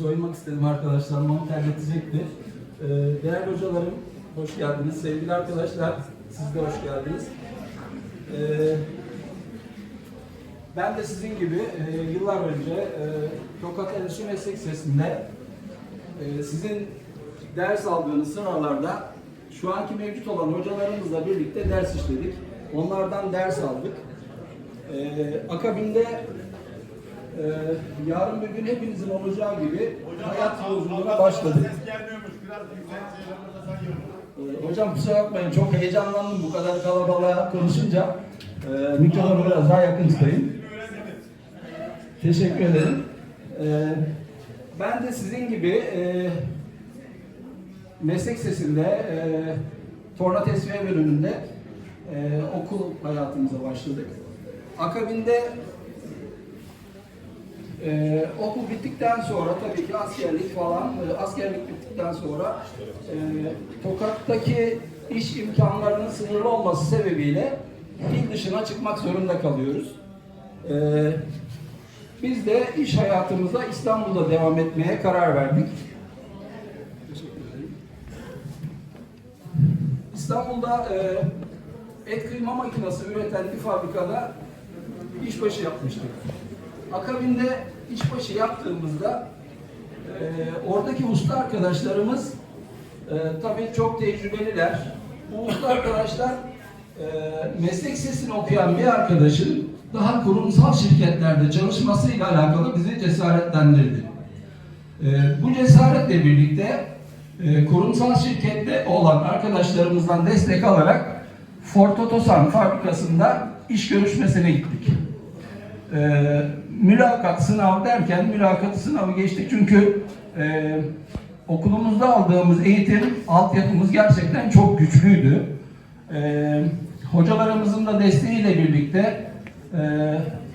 soyunmak istedim arkadaşlar. Onu terletecekti. Ee, değerli hocalarım, hoş geldiniz. Sevgili arkadaşlar, siz de hoş geldiniz. Ee, ben de sizin gibi e, yıllar önce e, Tokat Endüstri Meslek Lisesi'nde e, sizin ders aldığınız sıralarda şu anki mevcut olan hocalarımızla birlikte ders işledik. Onlardan ders aldık. Ee, akabinde e, yarın bir gün hepinizin olacağı gibi hayat yolculuğuna başladık. Ses gelmiyormuş. Biraz yüksek. Ee, hocam kusura bakmayın çok heyecanlandım bu kadar kalabalığa konuşunca. Ee, mikrofonu biraz daha yakın tutayım. Teşekkür ederim. Ee, ben de sizin gibi e, meslek sesinde e, torna tesviye bölümünde e, okul hayatımıza başladık. Akabinde e, okul bittikten sonra tabii ki askerlik falan, e, askerlik bittikten sonra e, Tokat'taki iş imkanlarının sınırlı olması sebebiyle il dışına çıkmak zorunda kalıyoruz. E, biz de iş hayatımıza İstanbul'da devam etmeye karar verdik. İstanbul'da e, et kıyma makinesi üreten bir fabrikada işbaşı yapmıştık. Akabinde işbaşı yaptığımızda e, oradaki usta arkadaşlarımız e, tabii çok tecrübeliler. Bu usta arkadaşlar e, meslek sesini okuyan bir arkadaşın daha kurumsal şirketlerde çalışmasıyla alakalı bizi cesaretlendirdi. E, bu cesaretle birlikte e, kurumsal şirkette olan arkadaşlarımızdan destek alarak Ford Otosan fabrikasında iş görüşmesine gittik. E, mülakat sınav derken mülakat sınavı geçtik çünkü e, okulumuzda aldığımız eğitim altyapımız gerçekten çok güçlüydü. E, hocalarımızın da desteğiyle birlikte e,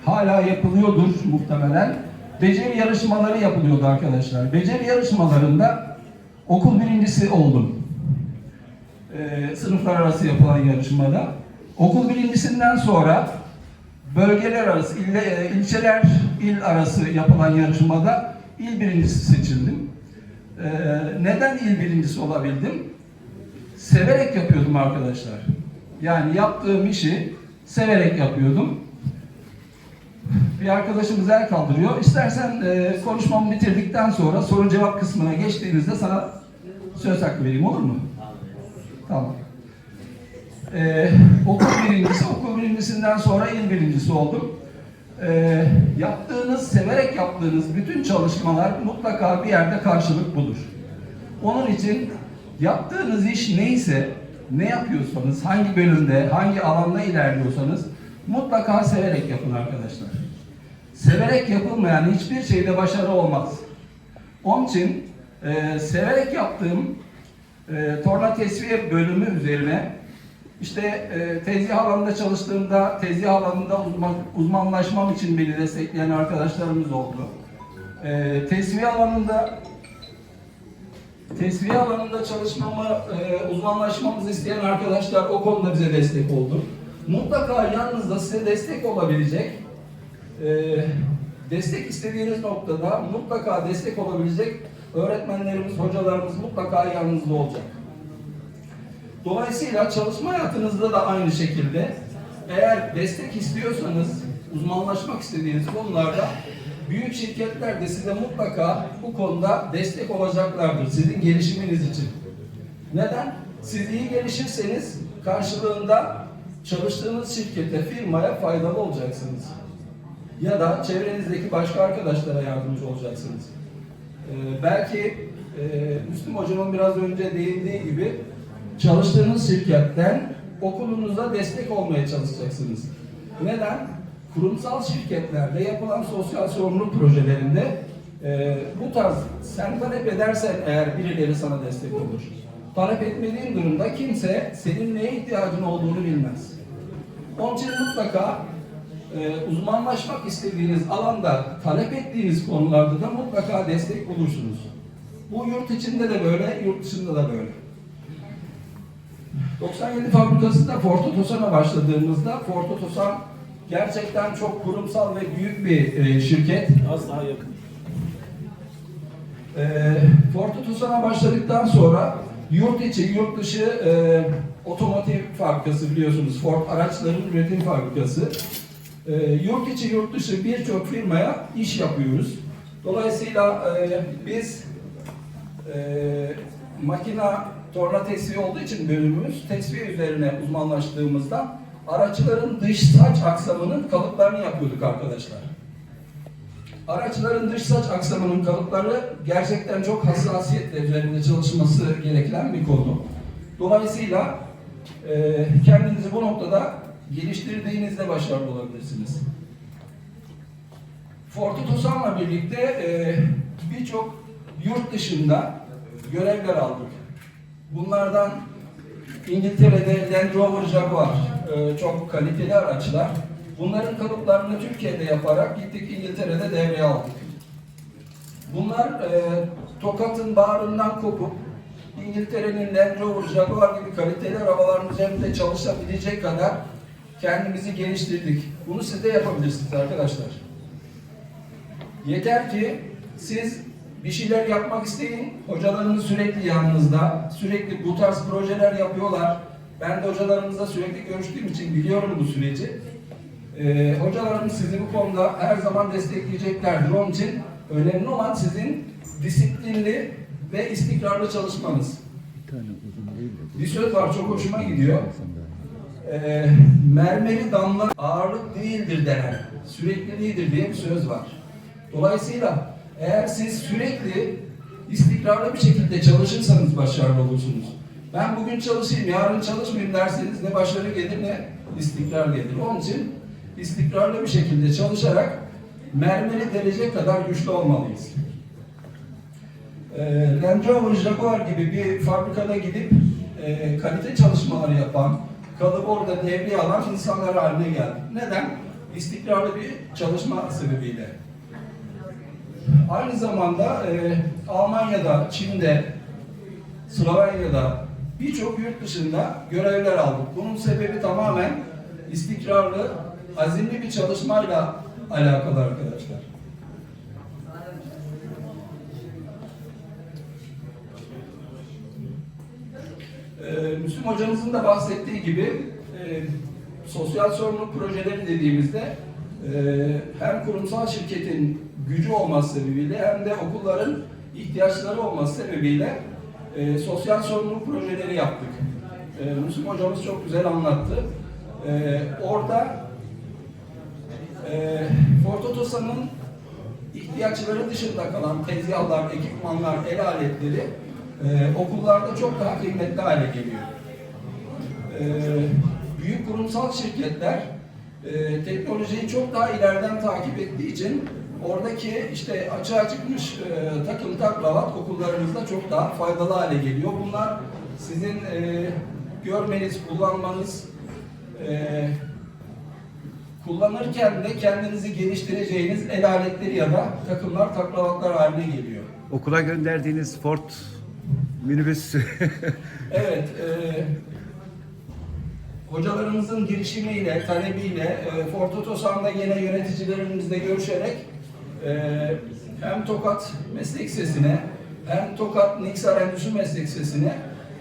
hala yapılıyordur muhtemelen. Beceri yarışmaları yapılıyordu arkadaşlar. Beceri yarışmalarında okul birincisi oldum. E, sınıflar arası yapılan yarışmada. Okul birincisinden sonra bölgeler arası, ille, e, ilçeler il arası yapılan yarışmada il birincisi seçildim. E, neden il birincisi olabildim? Severek yapıyordum arkadaşlar. Yani yaptığım işi severek yapıyordum. Bir arkadaşımız el kaldırıyor. İstersen e, konuşmamı bitirdikten sonra soru cevap kısmına geçtiğimizde sana söz hakkı vereyim olur mu? Tamam. Ee, okul birincisi, okul birincisinden sonra il birincisi oldum. Ee, yaptığınız, severek yaptığınız bütün çalışmalar mutlaka bir yerde karşılık bulur. Onun için yaptığınız iş neyse, ne yapıyorsanız, hangi bölümde, hangi alanda ilerliyorsanız mutlaka severek yapın arkadaşlar. Severek yapılmayan hiçbir şeyde başarı olmaz. Onun için e, severek yaptığım e, torna tesviye bölümü üzerine işte e, tezgah alanında çalıştığımda tezgah alanında uzman, uzmanlaşmam için beni destekleyen arkadaşlarımız oldu. E, tesviye alanında tesviye alanında çalışmamı, e, uzmanlaşmamızı isteyen arkadaşlar o konuda bize destek oldu. Mutlaka yanınızda size destek olabilecek e, destek istediğiniz noktada mutlaka destek olabilecek öğretmenlerimiz, hocalarımız mutlaka yanınızda olacak. Dolayısıyla çalışma hayatınızda da aynı şekilde eğer destek istiyorsanız, uzmanlaşmak istediğiniz konularda büyük şirketler de size mutlaka bu konuda destek olacaklardır sizin gelişiminiz için. Neden? Siz iyi gelişirseniz karşılığında çalıştığınız şirkete, firmaya faydalı olacaksınız. Ya da çevrenizdeki başka arkadaşlara yardımcı olacaksınız. Ee, belki e, Müslüm Hocam'ın biraz önce değindiği gibi çalıştığınız şirketten okulunuza destek olmaya çalışacaksınız. Neden? Kurumsal şirketlerde yapılan sosyal sorumluluk projelerinde e, bu tarz sen talep edersen eğer birileri sana destek olur. Talep etmediğin durumda kimse senin neye ihtiyacın olduğunu bilmez. Onun için mutlaka e, uzmanlaşmak istediğiniz alanda talep ettiğiniz konularda da mutlaka destek bulursunuz. Bu yurt içinde de böyle, yurt dışında da böyle. 97 fabrikasında Ford Otosan'a başladığımızda Ford Otosan gerçekten çok kurumsal ve büyük bir e, şirket. Az daha yakın. E, Ford Tucson'a başladıktan sonra yurt içi, yurt dışı e, otomotiv fabrikası biliyorsunuz. Ford araçların üretim fabrikası. E, yurt içi, yurt dışı birçok firmaya iş yapıyoruz. Dolayısıyla e, biz e, makina torna tesviye olduğu için bölümümüz tesviye üzerine uzmanlaştığımızda araçların dış saç aksamının kalıplarını yapıyorduk arkadaşlar. Araçların dış saç aksamının kalıpları gerçekten çok hassasiyetle üzerinde çalışması gereken bir konu. Dolayısıyla e, kendinizi bu noktada geliştirdiğinizde başarılı olabilirsiniz. Ford Tucson'la birlikte e, birçok yurt dışında görevler aldık. Bunlardan İngiltere'de Land Rover Jaguar e, çok kaliteli araçlar. Bunların kalıplarını Türkiye'de yaparak gittik İngiltere'de devreye aldık. Bunlar e, Tokat'ın bağrından kopup İngiltere'nin Land Rover Jaguar gibi kaliteli arabaların üzerinde çalışabilecek kadar kendimizi geliştirdik. Bunu siz de yapabilirsiniz arkadaşlar. Yeter ki siz bir şeyler yapmak isteyin. Hocalarınız sürekli yanınızda. Sürekli bu tarz projeler yapıyorlar. Ben de hocalarımızla sürekli görüştüğüm için biliyorum bu süreci. Ee, hocalarım sizi bu konuda her zaman destekleyeceklerdir. Onun için önemli olan sizin disiplinli ve istikrarlı çalışmanız. Bir söz var çok hoşuma gidiyor. Ee, mermeri damla ağırlık değildir denen, sürekliliğidir diye bir söz var. Dolayısıyla eğer siz sürekli istikrarlı bir şekilde çalışırsanız başarılı olursunuz. Ben bugün çalışayım, yarın çalışmayayım derseniz ne başarı gelir ne istikrar gelir. Onun için istikrarlı bir şekilde çalışarak mermeri derece kadar güçlü olmalıyız. Ee, Land Rover Jaguar gibi bir fabrikada gidip e, kalite çalışmaları yapan, kalıp orada devriye alan insanlar haline geldik. Neden? İstikrarlı bir çalışma sebebiyle. Aynı zamanda e, Almanya'da, Çin'de, Slovenya'da birçok yurt dışında görevler aldık. Bunun sebebi tamamen istikrarlı, azimli bir çalışmayla alakalı arkadaşlar. Ee, Müslüm hocamızın da bahsettiği gibi e, sosyal sorumluluk projeleri dediğimizde hem kurumsal şirketin gücü olması sebebiyle hem de okulların ihtiyaçları olması sebebiyle e, sosyal sorumluluk projeleri yaptık. E, Müslüm hocamız çok güzel anlattı. E, orada e, Ford Otosan'ın ihtiyaçları dışında kalan tezgahlar, ekipmanlar, el aletleri e, okullarda çok daha kıymetli hale geliyor. E, büyük kurumsal şirketler e, teknolojiyi çok daha ileriden takip ettiği için oradaki işte açığa çıkmış e, takım taklavat okullarımızda çok daha faydalı hale geliyor. Bunlar sizin e, görmeniz, kullanmanız, e, kullanırken de kendinizi geliştireceğiniz el aletleri ya da takımlar, taklavatlar haline geliyor. Okula gönderdiğiniz Ford minibüs Evet, e, hocalarımızın girişimiyle, talebiyle e, Ford Otosan'da yine yöneticilerimizle görüşerek e, hem Tokat Meslek Sesi'ne hem Tokat Niksar Endüstri Meslek Sesi'ne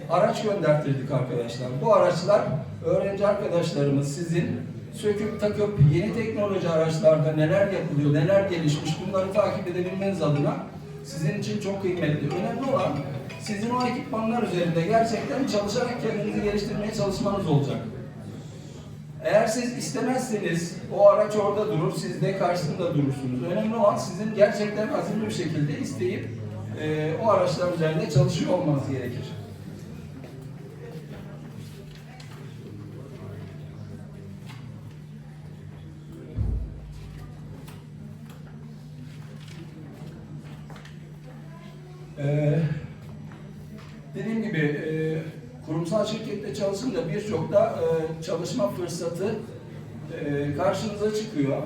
araç gönderttirdik arkadaşlar. Bu araçlar öğrenci arkadaşlarımız sizin söküp takıp yeni teknoloji araçlarda neler yapılıyor, neler gelişmiş bunları takip edebilmeniz adına sizin için çok kıymetli. Önemli olan sizin o ekipmanlar üzerinde gerçekten çalışarak kendinizi geliştirmeye çalışmanız olacak. Eğer siz istemezseniz o araç orada durur, siz de karşısında durursunuz. Önemli olan sizin gerçekten azimli bir şekilde isteyip e, o araçlar üzerinde çalışıyor olmanız gerekir. Ee, dediğim gibi e, kurumsal şirkette çalışınca birçok da e, çalışma fırsatı e, karşınıza çıkıyor.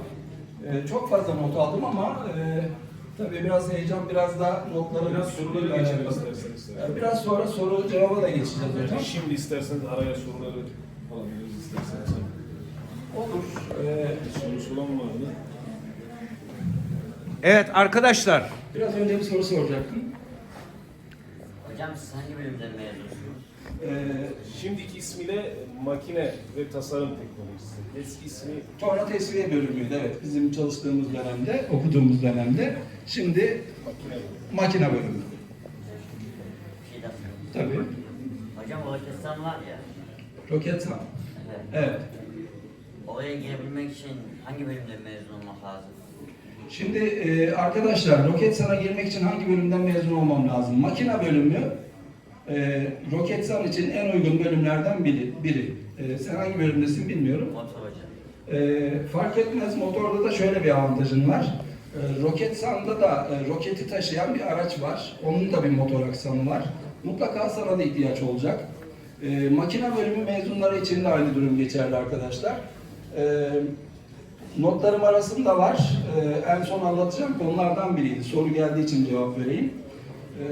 E, çok fazla not aldım ama e, tabii biraz heyecan, biraz da notları Biraz soruları geçelim isterseniz. E, Biraz sonra soru cevaba da geçeceğiz hocam. Şimdi isterseniz araya soruları alabiliriz isterseniz. Olur. E, Sorusu olan var mı? Evet arkadaşlar Biraz önce bir soru soracaktım. Hocam siz hangi bölümden mezunsunuz? Ee, Şimdiki ismiyle makine ve tasarım teknolojisi. Eski ismi Sonra tesviye bölümüydü evet bizim çalıştığımız dönemde, okuduğumuz dönemde. Şimdi makine bölümü. makine bölümü. Bir şey Tabii. Hocam Roketsan var ya. Roketsan. Evet. Evet. Oraya girebilmek için hangi bölümden mezun olmak lazım? Şimdi e, arkadaşlar Roketsan'a girmek için hangi bölümden mezun olmam lazım? Makine bölümü e, Roketsan için en uygun bölümlerden biri. biri. E, sen hangi bölümdesin bilmiyorum. E, fark etmez motorda da şöyle bir avantajın var. E, Roketsan'da da e, roketi taşıyan bir araç var. Onun da bir motor aksamı var. Mutlaka sana da ihtiyaç olacak. E, makine bölümü mezunları için de aynı durum geçerli arkadaşlar. E, notlarım arasında var. E, en son anlatacağım konulardan biriydi. Soru geldiği için cevap vereyim. E,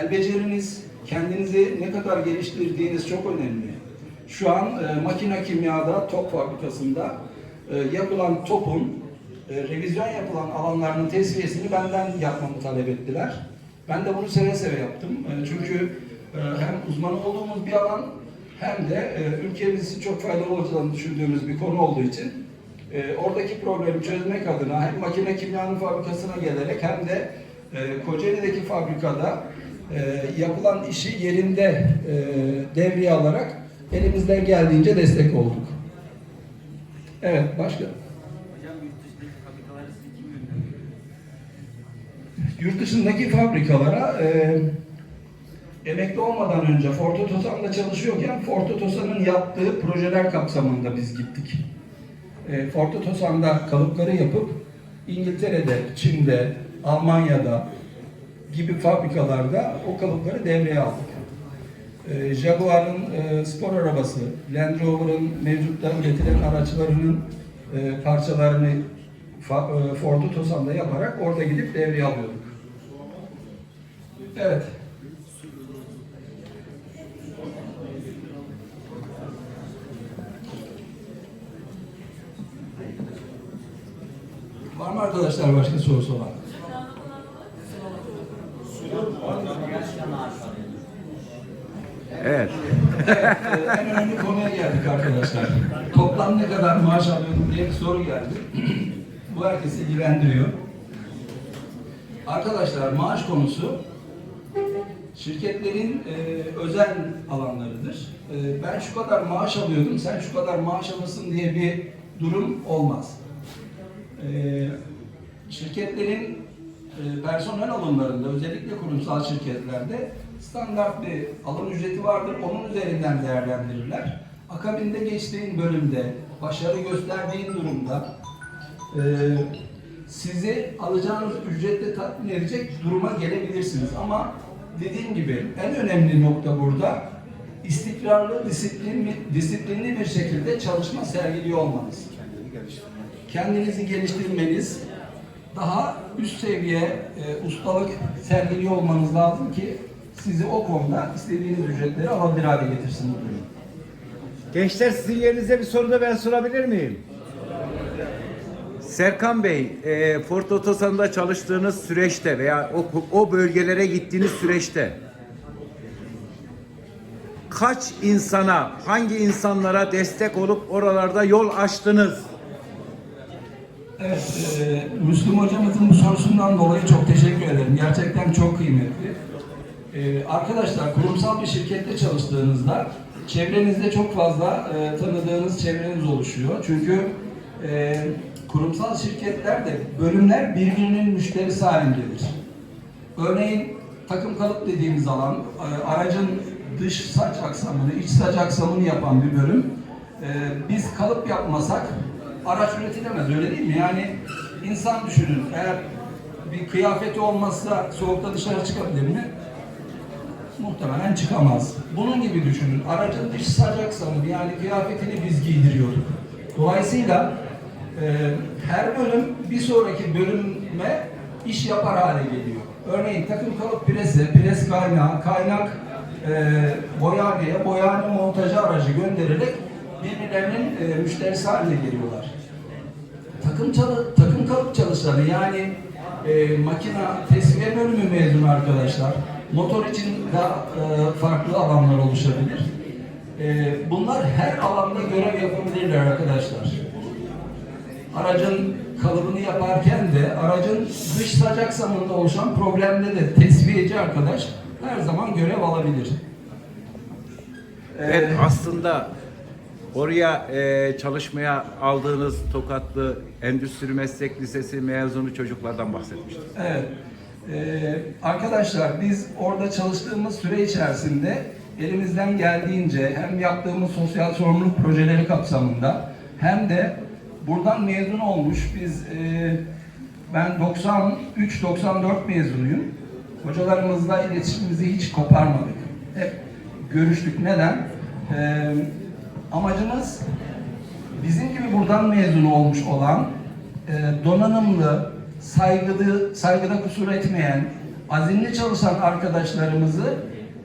el beceriniz, kendinizi ne kadar geliştirdiğiniz çok önemli. Şu an e, makine kimyada top fabrikasında e, yapılan topun e, revizyon yapılan alanlarının tesviyesini benden yapmamı talep ettiler. Ben de bunu seve seve yaptım. E, çünkü e, hem uzman olduğumuz bir alan hem de e, ülkemiz çok faydalı olacağını düşündüğümüz bir konu olduğu için e, oradaki problemi çözmek adına hem makine kimyanın fabrikasına gelerek hem de e, Kocaeli'deki fabrikada e, yapılan işi yerinde e, devreye alarak elimizden geldiğince destek olduk. Evet, başka? Yurt dışındaki fabrikalara e, emekli olmadan önce Ford Otosan'da çalışıyorken Ford Otosan'ın yaptığı projeler kapsamında biz gittik. E, Ford Otosan'da kalıpları yapıp İngiltere'de, Çin'de, Almanya'da gibi fabrikalarda o kalıpları devreye aldık. E, Jaguar'ın e, spor arabası, Land Rover'ın mevcutta üretilen araçlarının e, parçalarını e, Ford Otosan'da yaparak orada gidip devreye alıyorduk. Evet. Var mı arkadaşlar başka sorusu olan? Kaç lira maaş alıyorsunuz? Evet Evet, en önemli konuya geldik arkadaşlar. Toplam ne kadar maaş alıyorum diye bir soru geldi. Bu herkesi ilgilendiriyor. Arkadaşlar maaş konusu şirketlerin e, özel alanlarıdır. E, ben şu kadar maaş alıyordum, sen şu kadar maaş alırsın diye bir durum olmaz. E, şirketlerin personel alımlarında, özellikle kurumsal şirketlerde standart bir alım ücreti vardır. Onun üzerinden değerlendirirler. Akabinde geçtiğin bölümde, başarı gösterdiğin durumda e, sizi alacağınız ücretle tatmin edecek duruma gelebilirsiniz. Ama dediğim gibi en önemli nokta burada istikrarlı, disiplinli, disiplinli bir şekilde çalışma sergiliyor olmanız. Kendinizi geliştirmeniz, daha üst seviye e, ustalık sergiliyor olmanız lazım ki sizi o konuda istediğiniz ücretleri alabilir hale getirsin bu durum. Gençler sizin yerinize bir soru da ben sorabilir miyim? Serkan Bey, e, Ford Otosan'da çalıştığınız süreçte veya o, o bölgelere gittiğiniz süreçte kaç insana, hangi insanlara destek olup oralarda yol açtınız? Evet, e, Müslüm hocamızın bu sorusundan dolayı çok teşekkür ederim. Gerçekten çok kıymetli. E, arkadaşlar, kurumsal bir şirkette çalıştığınızda çevrenizde çok fazla e, tanıdığınız çevreniz oluşuyor. Çünkü e, kurumsal şirketlerde bölümler birbirinin müşterisi halindedir. Örneğin takım kalıp dediğimiz alan, e, aracın dış saç aksamını, iç saç aksamını yapan bir bölüm. E, biz kalıp yapmasak araç üretilemez öyle değil mi? Yani insan düşünün eğer bir kıyafeti olmazsa soğukta dışarı çıkabilir mi? Muhtemelen çıkamaz. Bunun gibi düşünün. Aracın dış saç aksamını yani kıyafetini biz giydiriyorduk. Dolayısıyla e, her bölüm bir sonraki bölüme iş yapar hale geliyor. Örneğin takım kalıp presi, pres kaynağı, kaynak e, boyaneye, boyane montajı aracı göndererek birbirlerinin e, müşterisi haline geliyorlar. Takım çalı, takım kalıp çalışanı yani e, makina tesviye bölümü mezunu arkadaşlar. Motor için daha e, farklı alanlar oluşabilir. E, bunlar her alanda görev yapabilirler arkadaşlar. Aracın kalıbını yaparken de aracın dış sacak samında oluşan problemde de tesviyeci arkadaş her zaman görev alabilir. Evet Ee, aslında oraya e, çalışmaya aldığınız Tokatlı Endüstri Meslek Lisesi mezunu çocuklardan bahsetmiştik. Evet. Ee, arkadaşlar biz orada çalıştığımız süre içerisinde elimizden geldiğince hem yaptığımız sosyal sorumluluk projeleri kapsamında hem de buradan mezun olmuş biz e, ben 93-94 mezunuyum. Hocalarımızla iletişimimizi hiç koparmadık. Hep görüştük. Neden? Ee, amacımız bizim gibi buradan mezun olmuş olan e, donanımlı, saygılı, saygıda kusur etmeyen, azimli çalışan arkadaşlarımızı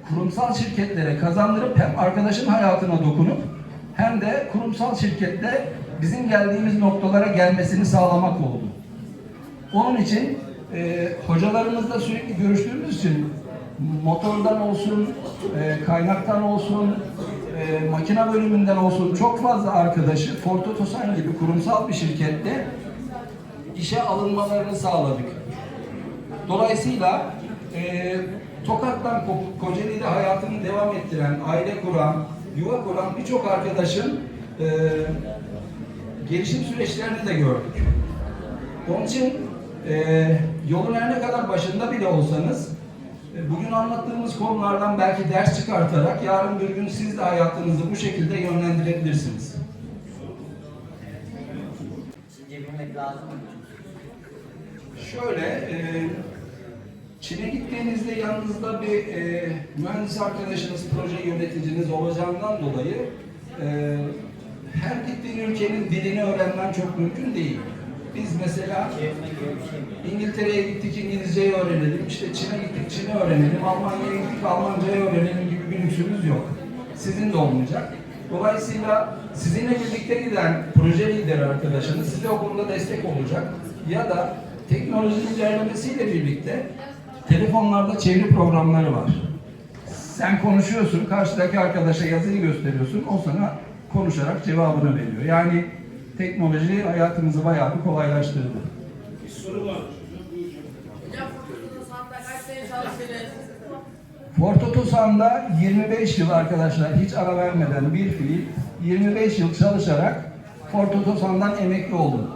kurumsal şirketlere kazandırıp hem arkadaşın hayatına dokunup hem de kurumsal şirkette bizim geldiğimiz noktalara gelmesini sağlamak oldu. Onun için e, hocalarımızla sürekli görüştüğümüz için motordan olsun, e, kaynaktan olsun, e, makine bölümünden olsun çok fazla arkadaşı Ford Otosan gibi kurumsal bir şirkette işe alınmalarını sağladık. Dolayısıyla e, Tokat'tan Ko- Kocaeli'de hayatını devam ettiren, aile kuran, yuva kuran birçok arkadaşın e, gelişim süreçlerini de gördük. Onun için e, yolun her ne kadar başında bile olsanız bugün anlattığımız konulardan belki ders çıkartarak yarın bir gün siz de hayatınızı bu şekilde yönlendirebilirsiniz. Sizce bilmek lazım mı? Şöyle, e, Çin'e gittiğinizde yanınızda bir e, mühendis arkadaşınız, proje yöneticiniz olacağından dolayı e, her gittiğin ülkenin dilini öğrenmen çok mümkün değil. Biz mesela? İngiltere'ye gittik İngilizceyi öğrenelim, işte Çin'e gittik Çin'i öğrenelim, Almanya'ya gittik Almancayı öğrenelim gibi bir lüksümüz yok. Sizin de olmayacak. Dolayısıyla sizinle birlikte giden proje lideri arkadaşınız size o konuda destek olacak. Ya da teknolojinin ilerlemesiyle birlikte telefonlarda çeviri programları var. Sen konuşuyorsun, karşıdaki arkadaşa yazıyı gösteriyorsun, o sana konuşarak cevabını veriyor. Yani teknoloji hayatımızı bayağı bir kolaylaştırdı. Hocam Fırtına'da saatte kaç sene çalıştınız? Ford Otosan'da 25 yıl arkadaşlar hiç ara vermeden bir fiil 25 yıl çalışarak Ford Otosan'dan emekli oldum.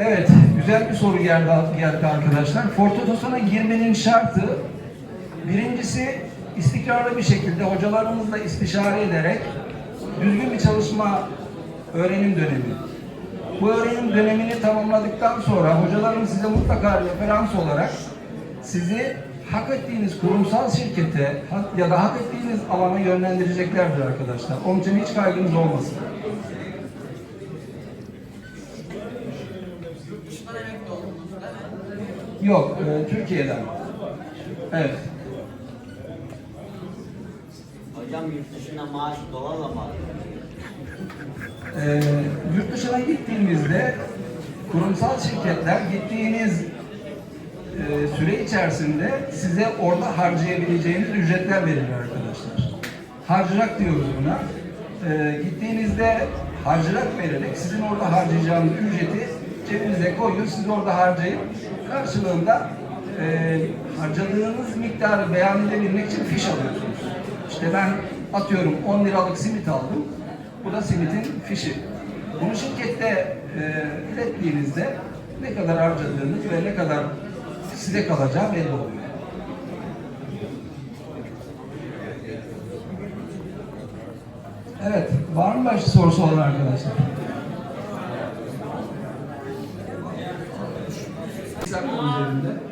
Evet, güzel bir soru geldi, geldi arkadaşlar. Ford Otosan'a girmenin şartı birincisi istikrarlı bir şekilde hocalarımızla istişare ederek düzgün bir çalışma öğrenim dönemi. Bu öğrenim dönemini tamamladıktan sonra hocalarımız size mutlaka referans olarak sizi hak ettiğiniz kurumsal şirkete ya da hak ettiğiniz alana yönlendireceklerdir arkadaşlar. Onun için hiç kaygınız olmasın. Yok, e, Türkiye'den. Evet. Hocam yurt dışında maaş dolarla mı? Ee, yurt dışına gittiğimizde kurumsal şirketler gittiğiniz e, süre içerisinde size orada harcayabileceğiniz ücretler verir arkadaşlar. Harcırak diyoruz buna. Ee, gittiğinizde harcırak vererek sizin orada harcayacağınız ücreti cebinize koyuyor. Siz orada harcayıp karşılığında e, harcadığınız miktarı beyan edebilmek için fiş alıyorsunuz. İşte ben atıyorum 10 liralık simit aldım. Bu da simitin fişi. Bunu şirkette e, ilettiğinizde ne kadar harcadığınız ve ne kadar size kalacağı belli oluyor. Evet, var mı başka sorusu olan arkadaşlar? Üzerinde.